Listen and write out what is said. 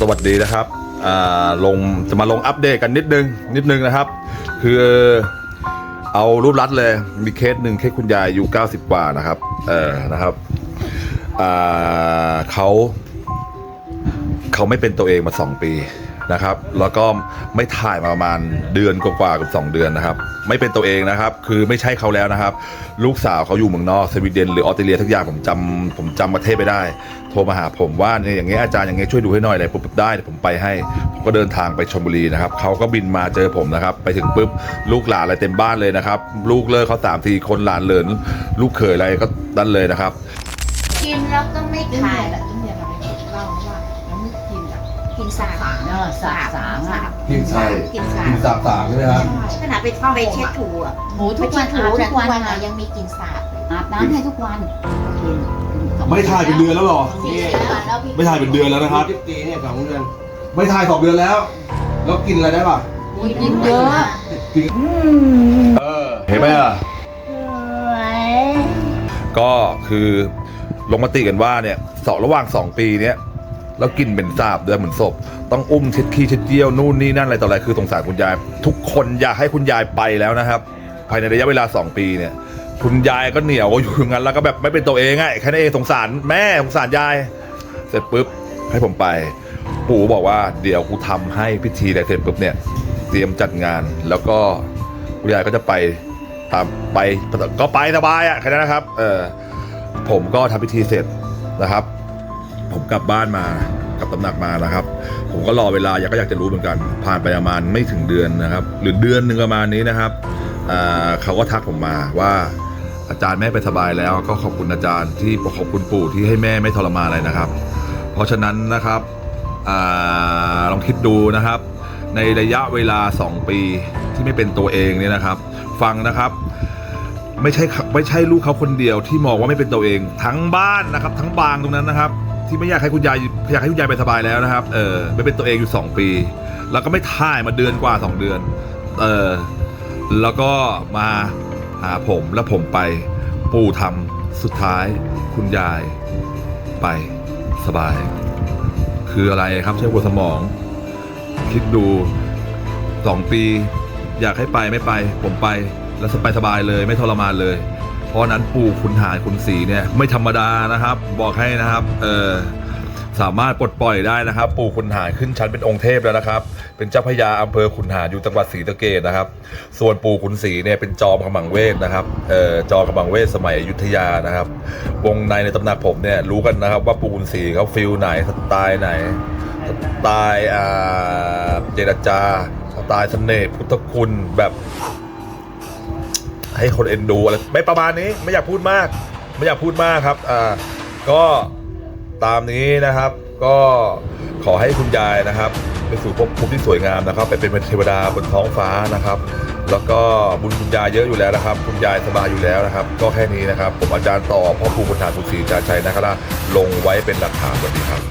สวัสดีนะครับอ่าลงจะมาลงอัปเดตกันนิดนึงนิดนึงนะครับ คือเอารูปรัดเลยมีเคสหนึ่งเคสคุณยายอายุ90 กว่านะครับเออนะครับอ่าเขาเขาไม่เป็นตัวเองมา2ปี นะครับ แล้วก็ไม่ถ่ายมาประมาณเดือนกว่าๆกับ 2 เดือนนะครับ ไม่เป็นตัวเองนะครับ คือไม่ใช่เขาแล้วนะครับ ลูกสาวเขาอยู่เมืองนอกสวีเดนหรือออสเตรเลียทุกอย่างผมจำผมจำประเทศไม่ได้ โทรมาหาผมว่าเนี่ยอย่างเงี้ยอาจารย์อย่างเงี้ยช่วยดูให้หน่อยเลยปุ๊บได้เดี๋ยวผมไปให้ ผมก็เดินทางไปชลบุรีนะครับเขาก็บินมาเจอผมนะครับ ไปถึงปุ๊บลูกหลานอะไรเต็มบ้านเลยนะครับ ลูกเลิกเขาสามทีคนหลานเหลินลูกเขยอะไรก็ดันเลยนะครับ กินแล้วก็ไม่ถ่ายแหละที่เนี่ยเราไปเล่าว่า กินสาสางเนอะสาสางอะกินไส้กินสากินสาบสางใช่ไหมครับขนาดไปไปเช็ดถูอะหมูทุไปกเช็วัดนถูอาบนะทุทุกกวัวันนอะอะยังมีกินสาบอาบน้ำให้ทุกวันกินไม่ถ่ายเป็นเดือนแล้วหรอ ไม่ถ่ายเป็นเดือนแล้วนะครับสิบปีเนี่ยสองเดือน ไม่ถ่ายสองเดือนแล้ว แล้วกินอะไรได้ป่ะ กินเยอะเออ เห็นไหมอะก็คือลงมติกันว่าเนี่ยสองระหว่างสองปีเนี้ย แล้วกินเป็นสาบดือนเหมือนศพ ต้องอุ้มเช็ดขี้เช็ดเยี่ยวนู่นนี่นั่นอะไรต่ออะไรคือสงสารคุณยาย ทุกคนอยากให้คุณยายไปแล้วนะครับ ภายในระยะเวลา 2 ปีเนี่ย คุณยายก็เหนียวอยู่อย่างนั้นแล้วก็แบบไม่เป็นตัวเองอะแค่นั้นเองสงสารแม่สงสารยาย เสร็จปุ๊บให้ผมไป ปู่บอกว่าเดี๋ยวกูทำให้พิธีอะไรเสร็จปุ๊บเนี่ยเตรียมจัดงานแล้วก็คุณยายก็จะไปตามไปก็ไปสบายอะแค่นั้นนะครับ เออผมก็ทำพิธีเสร็จนะครับ ผมกลับบ้านมากลับตำหนักมานะครับ ผมก็รอเวลาอยากก็อยากจะรู้เหมือนกัน ผ่านไปประมาณไม่ถึงเดือนนะครับ หรือเดือนหนึ่งประมาณนี้นะครับเขาก็ทักผมมาว่าอาจารย์แม่ไปสบายแล้ว ก็ขอบคุณอาจารย์ที่ขอบคุณปู่ที่ให้แม่ไม่ทรมานอะไรนะครับ เพราะฉะนั้นนะครับอลองคิดดูนะครับ ในระยะเวลา 2 ปีที่ไม่เป็นตัวเองเนี่ยนะครับ ฟังนะครับไม่ใช่ไม่ใช่ลูกเขาคนเดียวที่มองว่าไม่เป็นตัวเองทั้งบ้านนะครับ ทั้งบางตรงนั้นนะครับ ที่ไม่อยากให้คุณยายอยากให้คุณยายไปสบายแล้วนะครับ เออไม่เป็นตัวเองอยู่ 2 ปี แล้วก็ไม่ถ่ายมาเดือนกว่า 2 เดือน เออแล้วก็มาหาผมแล้วผมไป ปู่ทำสุดท้ายคุณยายไปสบาย คืออะไรครับใช้หัวสมอง คิดดูสองปี อยากให้ไปไม่ไป ผมไป แล้วสบายสบายเลย ไม่ทรมานเลย เพราะนั้นปู่คุณหารคุณสีเนี่ยไม่ธรรมดานะครับ บอกให้นะครับเออสามารถปลดปล่อยได้นะครับ ปู่คุณหารขึ้นชั้นเป็นองค์เทพแล้วนะครับ เป็นเจ้าพญาอำเภอขุนหารอยู่จังหวัดศรีสะเกษนะครับ ส่วนปู่ขุนศรีเนี่ยเป็นจอมขมังเวทนะครับเอ่อจอมขมังเวทสมัยอยุธยานะครับ วงในในตำหนักผมเนี่ยรู้กันนะครับ ว่าปู่ขุนศรีเขาฟิลไหนสไตล์ไหนสไตล์อ่าเจรจาสไตล์เสน่ห์พุทธคุณแบบ ให้คนเอ็นดูอะไรไม่ประมาณนี้ไม่อยากพูดมาก ไม่อยากพูดมากครับอ่าก็ตามนี้นะครับ ก็ขอให้คุณยายนะครับ ไปสู่ภพภูมิที่สวยงามนะครับ ไปเป็นเทวดาบนท้องฟ้านะครับ แล้วก็บุญคุณยายเยอะอยู่แล้วนะครับ คุณยายสบายอยู่แล้วนะครับ ก็แค่นี้นะครับ ผมอาจารย์ต่อพ่อครูคุณฐานคุศรีจารชัยนะครับลงไว้เป็นหลักฐานวัสดีครับ